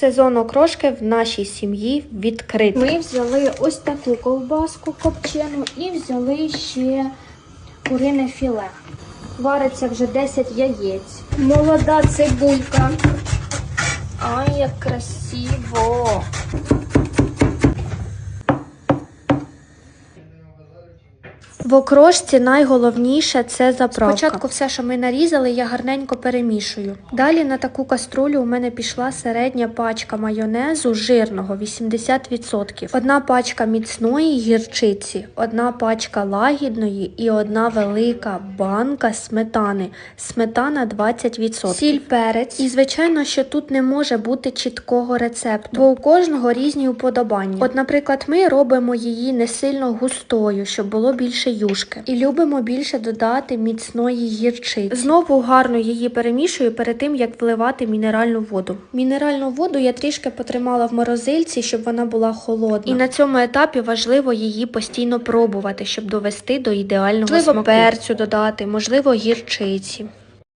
Сезон окрошки в нашій сім'ї відкритий. Ми взяли ось таку ковбаску копчену і взяли ще курине філе. Вариться вже 10 яєць. Молода цибулька. Ай, як красиво! В окрошці найголовніше це заправка. Спочатку все, що ми нарізали, я гарненько перемішую. Далі на таку каструлю у мене пішла середня пачка майонезу жирного 80%. Одна пачка міцної гірчиці, одна пачка лагідної і одна велика банка сметани. Сметана 20%. Сіль перець. І звичайно, що тут не може бути чіткого рецепту, бо у кожного різні уподобання. От, наприклад, ми робимо її не сильно густою, щоб було більше юшки. І любимо більше додати міцної гірчиці. Знову гарно її перемішую перед тим, як вливати мінеральну воду. Мінеральну воду я трішки потримала в морозильці, щоб вона була холодна. І на цьому етапі важливо її постійно пробувати, щоб довести до ідеального Можливо, смаку. перцю додати, можливо, гірчиці.